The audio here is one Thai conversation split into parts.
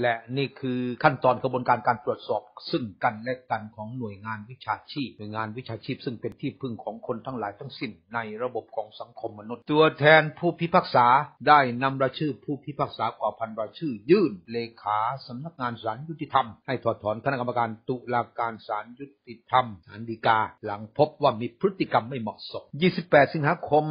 และนี่คือขั้นตอนกระบวนการการตรวจสอบ ซึ่งกันและกันของหน่วยงานวิชาชีพ หน่วยงานวิชาชีพ ซึ่งเป็นที่พึ่งของคนทั้งหลายทั้งสิ้นในระบบของสังคมมนุษย์ ตัวแทนผู้พิพากษาได้นำรายชื่อผู้พิพากษากว่าพันรายชื่อ ยื่นเลขาสำนักงานศาลยุติธรรม ให้ถอดถอนคณะกรรมการตุลาการศาลยุติธรรมศาลฎีกา หลังพบว่ามีพฤติกรรมไม่เหมาะสม 28 สิงหาคม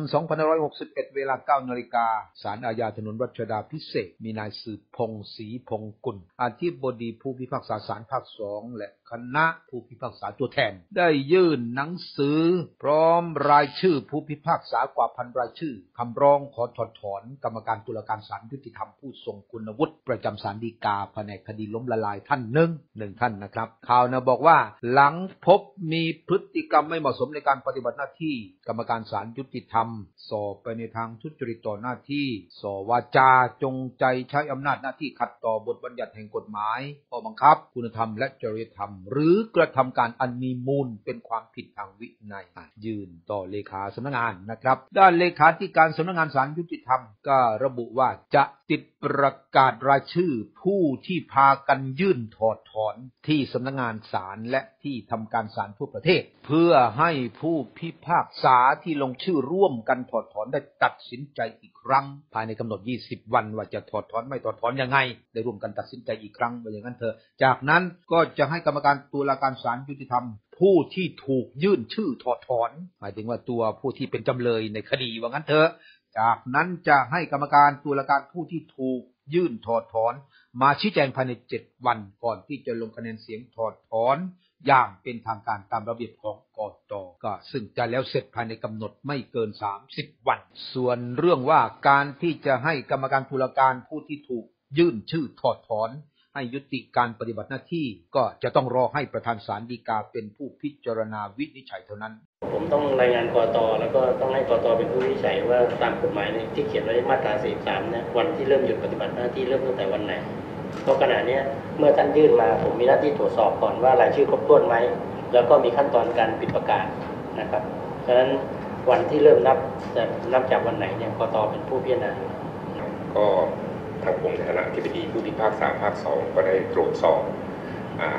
2561 เวลา9นาฬิกาศาลอาญาถนนรัชดาพิเศษมีนายสืบพงศ์ศรีพงกุลอธิบดีผู้พิพากษาศาลภาคสองและ ณะผู้พิพากษาตัวแทน ได้ยื่นหนังสือ พร้อมรายชื่อผู้พิพากษากว่าพันรายชื่อคำร้องขอถอดถอน กรรมการตุลาการศาลยุติธรรมผู้ทรงคุณวุฒิประจำศาลฎีกาแผนกคดีล้มละลายท่านหนึ่งหนึ่งท่านนะครับ ข่าวนะบอกว่า หลังพบมีพฤติกรรมไม่เหมาะสมในการปฏิบัติหน้าที่ กรรมการศาลยุติธรรม สอบไปในทางทุจริตต่อหน้าที่ สอวาจาจงใจใช้อำนาจหน้าที่ขัดต่อบทบัญญัติแห่งกฎหมายข้อบังคับ คุณธรรมและจริยธรรมหรือกระทำการอันมีมูลเป็นความผิดทางวินัยยื่นต่อเลขาสำนักงานนะครับ ด้านเลขาธิการสำนักงานศาลยุติธรรมก็ระบุว่าจะติด ประกาศรายชื่อผู้ที่พากันยื่นถอดถอนที่สำนักงานศาลและที่ทำการศาลทั่วประเทศ เพื่อให้ผู้พิพากษาที่ลงชื่อร่วมกันถอดถอนได้ตัดสินใจอีกครั้ง ภายในกำหนด 20 วันว่าจะถอดถอนไม่ถอดถอนยังไง ได้ร่วมกันตัดสินใจอีกครั้งว่าอย่างนั้นเถอะ จากนั้นก็จะให้กรรมการตุลาการศาลยุติธรรมผู้ที่ถูกยื่นชื่อถอดถอน หมายถึงว่าตัวผู้ที่เป็นจำเลยในคดีว่างั้นเถอะ จากนั้นจะให้กรรมการตุลาการผู้ที่ถูกยื่นถอดถอน มาชี้แจงภายใน7วันก่อนที่จะลงคะแนนเสียงถอดถอนอย่างเป็นทางการตามระเบียบของกตก็ซึ่งจะแล้วเสร็จภายในกำหนดไม่เกิน 30 วัน ส่วนเรื่องว่าการที่จะให้กรรมการตุลาการผู้ที่ถูกยื่นชื่อถอดถอน ให้ยุติการปฏิบัติหน้าที่ก็จะต้องรอให้ประธานศาลฎีกาเป็นผู้พิจารณาวินิจฉัยเท่านั้น ผมต้องรายงานกตแล้วก็ต้องให้กตเป็นผู้วินิจฉัยว่าตามกฎหมายเนี่ยที่เขียนไว้มาตรา43เนี่ยวันที่เริ่มหยุดปฏิบัติหน้าที่เริ่มตั้งแต่วันไหนเพราะขณะเนี้ยเมื่อท่านยื่นมาผมมีหน้าที่ตรวจสอบก่อนว่ารายชื่อครบถ้วนไหมแล้วก็มีขั้นตอนการปิดประกาศนะครับฉะนั้นวันที่เริ่มนับจะนับจากวันไหนเนี่ยกตเป็นผู้พิจารณาก็ ทางผมในฐานะที่ปดีผู้พิพากษาภาคสองก็ได้ตรวจสอบ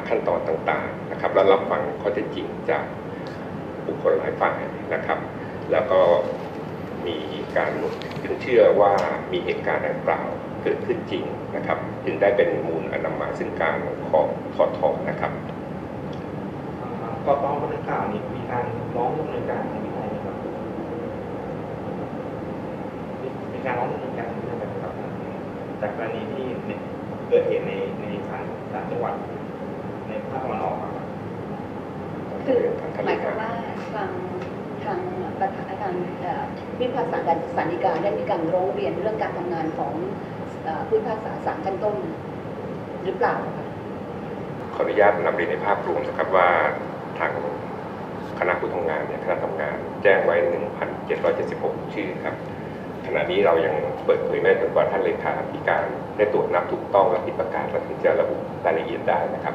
ขั้นตอนต่างๆนะครับ และรับฟังข้อเท็จจริงจากบุคคลหลายฝ่ายนะครับ แล้วก็มีการจึงเชื่อว่ามีเหตุการณ์ดังกล่าวเกิดขึ้นจริงนะครับ จึงได้เป็นมูลอนนำมาซึ่งการขอถอดถอนนะครับกตคนดังกล่าวนี่มีการร้องดำเนินการทางวินัยไหมครับมีมีการร้องดำเนินการทางวินัยไหมครับจากกรณีที่เนี่ยเกิดเหตุในในศาลศาลจังห วัดในภาคตะวันออกอะครับคือหมายความว่าทางทางประธานการเอ่อพิพากษาการศาลฎีกาได้มีการร้องเรียนเรื่องการทำงานของเอ่อผู้พิพากษาศาลชั้นต้นหรือเปล่าคะขออนุญาตนำเรียนในภาพรวมนะครับว่าทางคณะผู้ทำงานเนี่ยคณะทำงานแจ้งไว้ 1,776 ชื่อครับ ขณะนี้เรายังเปิดเผยไม่ได้จนกว่าท่านเลขาธิการได้ตรวจนับถูกต้องและผิดประกาศแล้วถึงจะระบุรายละเอียดได้นะครับ